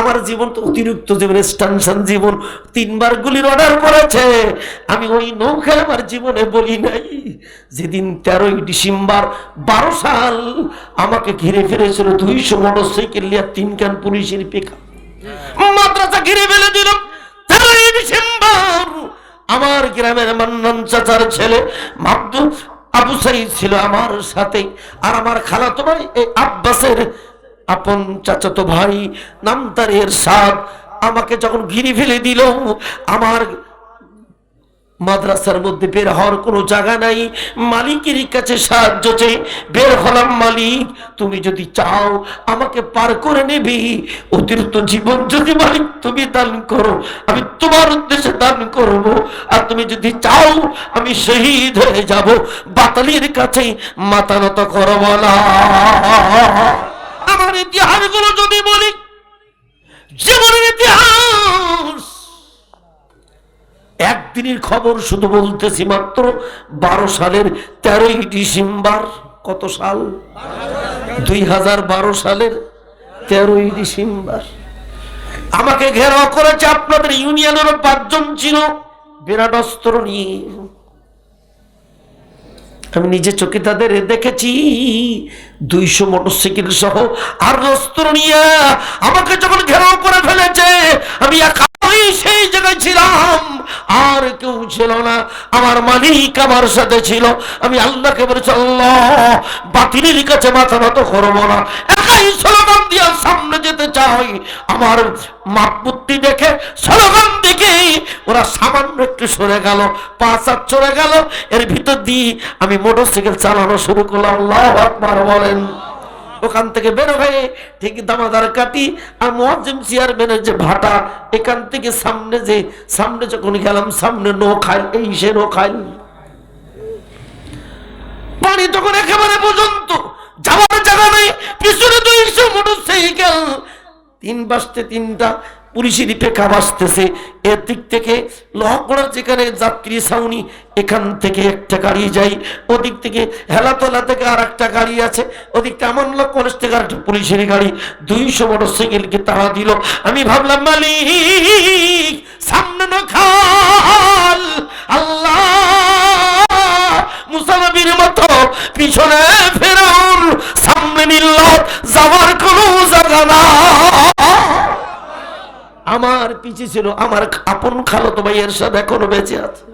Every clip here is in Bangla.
আমার জীবন তো অতিরিক্ত জীবন স্টানশন জীবন, তিনবার গুলির অর্ডার করেছে আমি ওই নৌকায় আমার জীবনে বলি নাই, যেদিন তেরোই ডিসেম্বর বারো সাল আমাকে ঘিরে ফিরেছিল দুইশো মোটর সাইকেল নিয়ে তিন কান পুলিশের পেকা মাদ্রাসা ঘিরে ফেলে দিল। তেরোই ডিসেম্বর আমার গ্রামের মান্নান চাচার ছেলে মাব্দু আবু সাইদ ছিল আমার সাথে। আর আমার খালা ভাই এই আব্বাসের আপন চাচাতো ভাই নাম তার এর সাদ আমাকে যখন ঘিরে ফেলে দিল, আমার মাদ্রাসার মধ্যে বের হওয়ার কোনো জায়গা নাই, মালিকের কাছে সাহায্য চেয়ে বের হলাম মালিক, তুমি যদি চাও আমাকে পার করে নেবি, অতিরিক্ত জীবন যদি মালিক তুমি দান করো, আমি তোমার উদ্দেশ্যে দান করব, আর তুমি যদি চাও আমি শহীদ হয়ে যাব, বাতালির কাছে মাথা নত আমার ইতিহাসগুলো যদি বলি, জীবনের ইতিহাস। একদিনের খবর শুধু বলতেছি মাত্র, বারো সালের তেরোই ডিসেম্বর, কত সাল? দুই হাজার বারো সালের তেরোই ডিসেম্বর। আমাকে ঘেরাও করেছে আপনাদের ইউনিয়নেরও পাঁচজন ছিল বিরাট অস্ত্র নিয়ে। আমি নিজে চোখে তাদের দেখেছি। দুইশো মোটরসাইকেল সহ আর অস্ত্র নিয়ে আমাকে যখন ঘেরাও করে ফেলেছে, আমি একাই সেই জায়গায় ছিলাম। আর কেউ ছিল না। আমার মালিক আমার সাথে ছিল। আমি আল্লাহকে বলেছি, আল্লাহ, বাতিলের কাছে মাথা নত করব না। একাই স্লোগান দিয়ে সামনে যেতে চাই। আমার মাপবুদ্ধি দেখে স্লোগান দেখে ওরা সামান্য একটু সরে গেল, পাঁচ হাত চলে গেল। এর ভিতর দিয়ে আমি মোটরসাইকেল চালানো শুরু করলাম। আল্লাহ আকবার বলেন। ওখান থেকে বের হয়ে ঠিক দামাদার কাটি আর মহাজিম চেয়ারম্যানের যে ভাটা, এখান থেকে সামনে যে, সামনে যখন গেলাম, সামনে নো খাই এই সে নো খাই পানি তখন একেবারে পর্যন্ত যাওয়ার জায়গা নেই, পিছনে দুইশো মোটর সাইকেল তিন বাসতে তিনটা পুলিশের পেকা বাসতেছে এর দিক থেকে লহকড়া যেখানে যাত্রী ছাউনি, এখান থেকে একটা গাড়ি যাই ওদিক থেকে হেলাতলা থেকে আর একটা গাড়ি আছে। ওদিকটা আমার লোক, কলেজ থেকে আর একটা পুলিশের গাড়ি। দুইশো মোটর সাইকেলকে তাড়া দিল। আমি ভাবলাম, মালিক, সামনে খাল। আল্লাহ, মুসানবীর মতো পিছনে আমার পিছিয়ে ছিল, আমার আপন খালো খালতো ভাইয়ের সাথে এখনও বেঁচে আছে।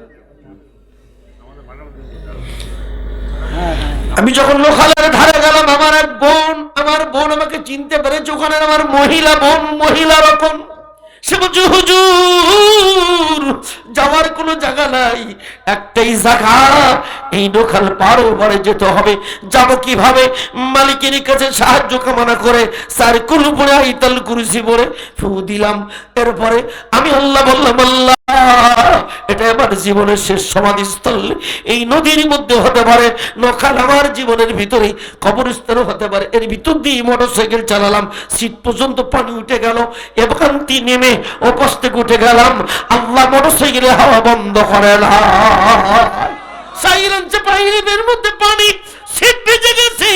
আমি যখন লোকালের ধারে গেলাম, আমার এক বোন, আমার বোন আমাকে চিনতে পেরেছে, ওখানে আমার মহিলা বোন, মহিলা রকম। সে বলছে হুজুর, যাওয়ার কোনো জায়গা নাই। একটাই জায়গা, এই নোখাল পার ওপারে যেতে হবে। যাব কীভাবে? মালিকের কাছে সাহায্য কামনা করে সার্কুল কুল আইতাল কুরসি পরে ফু দিলাম। এরপরে আমি আল্লাহ বললাম, আল্লাহ এটা আমার জীবনের শেষ সমাধিস্থল। এই নদীর মধ্যে হতে পারে নখাল আমার জীবনের ভিতরে কবরস্থান হতে পারে। এর ভিতর দিয়ে মোটর সাইকেল চালালাম সিট পর্যন্ত পানি উঠে গেল থেকে নেমে ওপাশ থেকে উঠে গেলাম। আল্লাহ মোটর সাইকেলে হাওয়া বন্ধ করে না। সাইলেন্সে পাইপের মধ্যে পানি সিট ভিজে গেছে।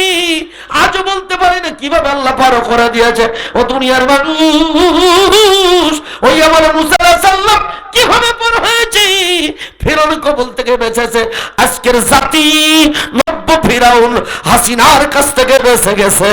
আজও বলতে পারি না, কীভাবে আল্লাহ পারো করে দিয়েছে। ও দুনিয়ার মানুষ, ওই আমার মুসা সাল্লাম কীভাবে পর হয়েছে? ফেরাউন কবল থেকে বেঁচেছে। আজকের জাতি নব্য ফেরাউন হাসিনার কাছ থেকে বেঁচে গেছে।